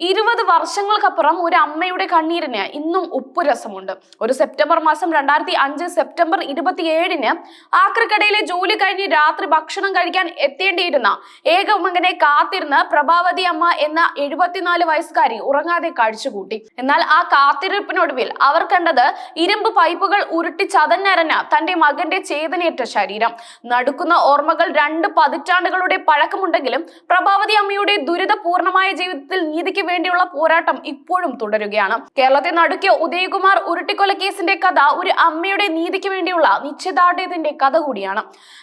ഇരുപത് വർഷങ്ങൾക്കപ്പുറം ഒരു അമ്മയുടെ കണ്ണീരിന് ഇന്നും ഉപ്പുരസമുണ്ട്. ഒരു സെപ്റ്റംബർ മാസം രണ്ടായിരത്തി അഞ്ച് സെപ്റ്റംബർ ഇരുപത്തിയേഴിന് ആക്രിക്കടയിലെ ജോലി കഴിഞ്ഞ് രാത്രി ഭക്ഷണം കഴിക്കാൻ എത്തേണ്ടിയിരുന്ന ഏക മകനെ കാത്തിരുന്ന് പ്രഭാവതി അമ്മ എന്ന എഴുപത്തിനാല് വയസ്സുകാരി ഉറങ്ങാതെ കഴിച്ചുകൂട്ടി. എന്നാൽ ആ കാത്തിരിപ്പിനൊടുവിൽ അവർ കണ്ടത് ഇരുമ്പ് പൈപ്പുകൾ ഉരുട്ടി ചതഞ്ഞരഞ്ഞ തന്റെ മകന്റെ ചേതനയേറ്റ ശരീരം. നടുക്കുന്ന ഓർമ്മകൾ രണ്ട് പതിറ്റാണ്ടുകളുടെ പഴക്കമുണ്ടെങ്കിലും പ്രഭാവതി അമ്മയുടെ ദുരിതപൂർണമായ ജീവിതത്തിൽ നീതിക്ക് വേണ്ടിയുള്ള പോരാട്ടം ഇപ്പോഴും തുടരുകയാണ്. കേരളത്തെ നടുക്കിയ ഉദയകുമാർ ഉരുട്ടിക്കൊല കേസിന്റെ കഥ ഒരു അമ്മയുടെ നീതിക്ക് വേണ്ടിയുള്ള നിശ്ചയദാർഢ്യത്തിന്റെ കഥ കൂടിയാണ്.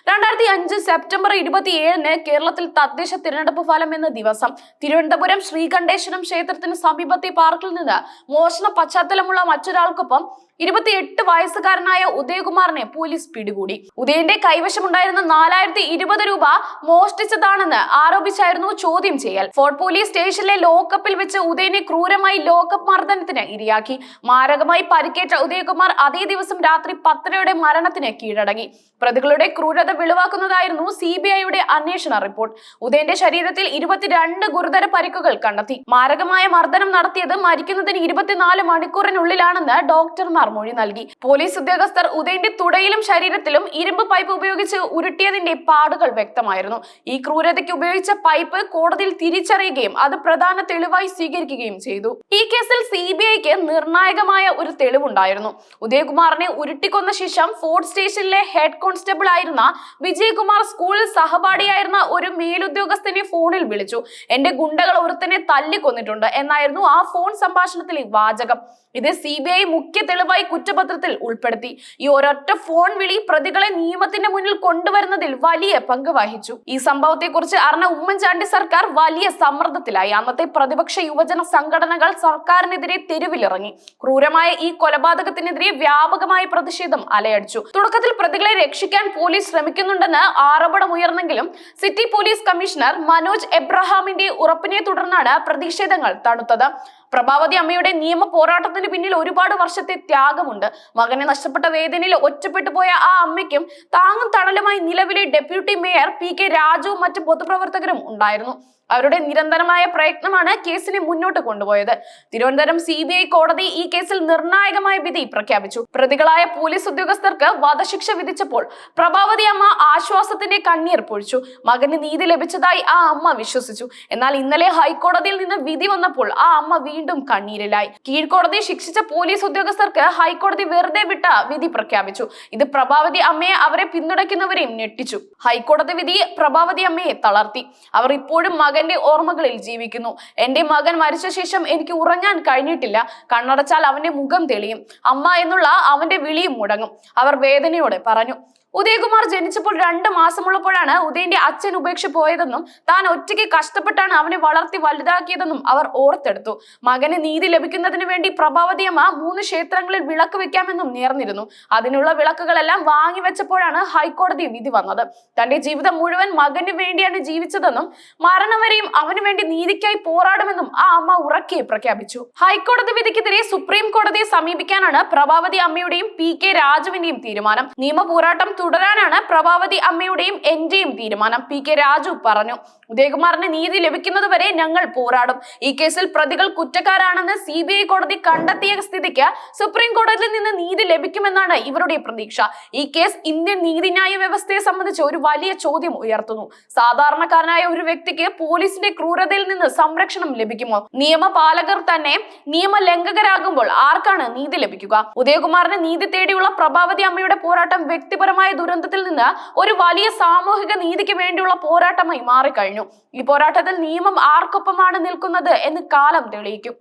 രണ്ടായിരത്തി അഞ്ച് സെപ്റ്റംബർ ഇരുപത്തിയേഴിന് കേരളത്തിൽ തദ്ദേശ തിരഞ്ഞെടുപ്പ് ഫലം എന്ന ദിവസം തിരുവനന്തപുരം ശ്രീകണ്ഠേശ്വരം ക്ഷേത്രത്തിന് സമീപത്തെ പാർക്കിൽ നിന്ന് മോഷണ പശ്ചാത്തലമുള്ള മറ്റൊരാൾക്കൊപ്പം ഇരുപത്തിയെട്ട് വയസ്സുകാരനായ ഉദയകുമാറിനെ പോലീസ് പിടികൂടി. ഉദയന്റെ കൈവശമുണ്ടായിരുന്ന നാലായിരത്തി ഇരുപത് രൂപ മോഷ്ടിച്ചതാണെന്ന് ആരോപിച്ചായിരുന്നു ചോദ്യം ചെയ്യൽ. ഫോർട്ട് പോലീസ് സ്റ്റേഷനിലെ ലോക്കപ്പിൽ വെച്ച് ഉദയനെ ക്രൂരമായി ലോക്കപ്പ് മർദ്ദനത്തിന് ഇരയാക്കി. മാരകമായി പരിക്കേറ്റ ഉദയകുമാർ അതേ ദിവസം രാത്രി പത്തരയുടെ മരണത്തിന് കീഴടങ്ങി. പ്രതികളുടെ ക്രൂരത വെളിവാക്കുന്നതായിരുന്നു സി ബി ഐയുടെ അന്വേഷണ റിപ്പോർട്ട്. ഉദയന്റെ ശരീരത്തിൽ ഇരുപത്തിരണ്ട് ഗുരുതര പരിക്കുകൾ കണ്ടെത്തി. മാരകമായ മർദ്ദനം നടത്തിയത് മരിക്കുന്നതിന് ഇരുപത്തിനാല് മണിക്കൂറിനുള്ളിലാണെന്ന് ഡോക്ടർമാർ മൊഴി നൽകി. പോലീസ് ഉദ്യോഗസ്ഥർ ഉദയന്റെ തുടയിലും ശരീരത്തിലും ഇരുമ്പ് പൈപ്പ് ഉപയോഗിച്ച് ഉരുട്ടിയതിന്റെ പാടുകൾ വ്യക്തമായിരുന്നു. ഈ ക്രൂരതയ്ക്ക് ഉപയോഗിച്ച പൈപ്പ് കോടതിയിൽ തിരിച്ചറിയുകയും അത് പ്രധാന തെളിവായി സ്വീകരിക്കുകയും ചെയ്തു. ഈ കേസിൽ സി ബി ഐക്ക് നിർണായകമായ ഒരു തെളിവുണ്ടായിരുന്നു. ഉദയകുമാറിനെ ഉരുട്ടിക്കൊന്ന ശേഷം ഫോർട്ട് സ്റ്റേഷനിലെ ഹെഡ് കോൺസ്റ്റബിൾ ആയിരുന്ന വിജയകുമാർ സ്കൂളിൽ സഹപാഠിയായിരുന്ന ഒരു മേലുദ്യോഗസ്ഥനെ ഫോണിൽ വിളിച്ചു. എന്റെ ഗുണ്ടകൾ ഒരുത്തനെ തല്ലിക്കൊന്നിട്ടുണ്ട് എന്നായിരുന്നു ആ ഫോൺ സംഭാഷണത്തിലെ വാചകം. ഇത് സി ബി ഐ മുഖ്യ തെളിവായി കുറ്റപത്രത്തിൽ ഉൾപ്പെടുത്തി. ഈ ഒരൊറ്റ ഫോൺ വിളി പ്രതികളെ നിയമത്തിന്റെ മുന്നിൽ കൊണ്ടുവരുന്നതിൽ വലിയ പങ്ക് വഹിച്ചു. ഈ സംഭവത്തെ കുറിച്ച് അറിഞ്ഞ ഉമ്മൻചാണ്ടി സർക്കാർ വലിയ സമ്മർദ്ദത്തിലായി. അന്നത്തെ പ്രതിപക്ഷ യുവജന സംഘടനകൾ സർക്കാരിനെതിരെ തെരുവിലിറങ്ങി. ക്രൂരമായ ഈ കൊലപാതകത്തിനെതിരെ വ്യാപകമായ പ്രതിഷേധം അലയടിച്ചു. തുടക്കത്തിൽ പ്രതികളെ രക്ഷിക്കാൻ പോലീസ് ശ്രമിക്കുന്നുണ്ടെന്ന് ആരോപണമുയർന്നെങ്കിലും സിറ്റി പോലീസ് കമ്മീഷണർ മനോജ് എബ്രഹാമിന്റെ ഉറപ്പിനെ തുടർന്നാണ് പ്രതിഷേധങ്ങൾ തണുത്തത്. പ്രഭാവതി അമ്മയുടെ നിയമ പോരാട്ടത്തിന് പിന്നിൽ ഒരുപാട് വർഷത്തെ ത്യാഗമുണ്ട്. മകനെ നഷ്ടപ്പെട്ട വേദനയിൽ ഒറ്റപ്പെട്ടു പോയ ആ അമ്മയ്ക്കും താങ്ങും തണലുമായി നിലവിലെ ഡെപ്യൂട്ടി മേയർ പി കെ രാജുവും മറ്റ് പൊതുപ്രവർത്തകരും ഉണ്ടായിരുന്നു. അവരുടെ നിരന്തരമായ പ്രയത്നമാണ് കേസിനെ മുന്നോട്ട് കൊണ്ടുപോയത്. തിരുവനന്തപുരം സി ബി ഐ കോടതി ഈ കേസിൽ നിർണായകമായ വിധി പ്രഖ്യാപിച്ചു. പ്രതികളായ പോലീസ് ഉദ്യോഗസ്ഥർക്ക് വധശിക്ഷ വിധിച്ചപ്പോൾ പ്രഭാവതി അമ്മ ആശ്വാസത്തിന്റെ കണ്ണീർ പൊഴിച്ചു. മകന് നീതി ലഭിച്ചതായി ആ അമ്മ വിശ്വസിച്ചു. എന്നാൽ ഇന്നലെ ഹൈക്കോടതിയിൽ നിന്ന് വിധി വന്നപ്പോൾ ആ അമ്മ വീണ്ടും കണ്ണീരിലായി. കീഴ്ക്കോടതി ശിക്ഷിച്ച പോലീസ് ഉദ്യോഗസ്ഥർക്ക് ഹൈക്കോടതി വെറുതെ വിട്ട വിധി പ്രഖ്യാപിച്ചു. ഇത് പ്രഭാവതി അമ്മയെ അവരെ പിന്തുണയ്ക്കുന്നവരെയും ഞെട്ടിച്ചു. ഹൈക്കോടതി വിധി പ്രഭാവതി അമ്മയെ തളർത്തി. അവർ ഇപ്പോഴും മകന്റെ ഓർമ്മകളിൽ ജീവിക്കുന്നു. എന്റെ മകൻ മരിച്ച ശേഷം എനിക്ക് ഉറങ്ങാൻ കഴിഞ്ഞിട്ടില്ല. കണ്ണടച്ചാൽ അവന്റെ മുഖം തെളിയും. അമ്മ എന്നുള്ള അവന്റെ വിളിയും മുടങ്ങും. അവർ വേദനയോടെ പറഞ്ഞു ഉദയകുമാർ ജനിച്ചപ്പോൾ രണ്ട് മാസമുള്ളപ്പോഴാണ് ഉദയന്റെ അച്ഛൻ ഉപേക്ഷ പോയതെന്നും താൻ ഒറ്റയ്ക്ക് കഷ്ടപ്പെട്ടാണ് അവനെ വളർത്തി വലുതാക്കിയതെന്നും അവർ ഓർത്തെടുത്തു. മകന് നീതി ലഭിക്കുന്നതിന് വേണ്ടി പ്രഭാവതിയമ്മ മൂന്ന് ക്ഷേത്രങ്ങളിൽ വിളക്ക് വെക്കാമെന്നും നേർന്നിരുന്നു. അതിനുള്ള വിളക്കുകളെല്ലാം വാങ്ങിവെച്ചപ്പോഴാണ് ഹൈക്കോടതി വിധി വന്നത്. തന്റെ ജീവിതം മുഴുവൻ മകന് വേണ്ടിയാണ് ജീവിച്ചതെന്നും മരണം വരെയും അവന് വേണ്ടി നീതിക്കായി പോരാടുമെന്നും ആ അമ്മ ഉറക്കെ പ്രഖ്യാപിച്ചു. ഹൈക്കോടതി വിധിക്കെതിരെ സുപ്രീം കോടതിയെ സമീപിക്കാനാണ് പ്രഭാവതി അമ്മയുടെയും പി കെ രാജുവിന്റെയും തീരുമാനം. നിയമ പോരാട്ടം തുടരാനാണ് പ്രഭാവതി അമ്മയുടെയും എന്റെയും തീരുമാനം. പി കെ രാജു പറഞ്ഞു ഉദയകുമാറിന് നീതി ലഭിക്കുന്നതുവരെ ഞങ്ങൾ പോരാടും. ഈ കേസിൽ പ്രതികൾ കുറ്റക്കാരാണെന്ന് സി ബി ഐ കോടതി കണ്ടെത്തിയ സ്ഥിതിക്ക് സുപ്രീം കോടതിയിൽ നിന്ന് നീതി ലഭിക്കുമെന്നാണ് ഇവരുടെ പ്രതീക്ഷ. ഈ കേസ് ഇന്ത്യൻ നീതിന്യായ വ്യവസ്ഥയെ സംബന്ധിച്ച് ഒരു വലിയ ചോദ്യം ഉയർത്തുന്നു. സാധാരണക്കാരനായ ഒരു വ്യക്തിക്ക് പോലീസിന്റെ ക്രൂരതയിൽ നിന്ന് സംരക്ഷണം ലഭിക്കുമോ? നിയമപാലകർ തന്നെ നിയമലംഘകരാകുമ്പോൾ ആർക്കാണ് നീതി ലഭിക്കുക? ഉദയകുമാറിന് നീതി തേടിയുള്ള പ്രഭാവതി അമ്മയുടെ പോരാട്ടം വ്യക്തിപരമായ ദുരന്തത്തിൽ നിന്ന് ഒരു വലിയ സാമൂഹിക നീതിക്ക് വേണ്ടിയുള്ള പോരാട്ടമായി മാറിക്കഴിഞ്ഞു. ഈ പോരാട്ടത്തിൽ നിയമം ആർക്കൊപ്പമാണ് നിൽക്കുന്നത് എന്ന് കാലം തെളിയിക്കും.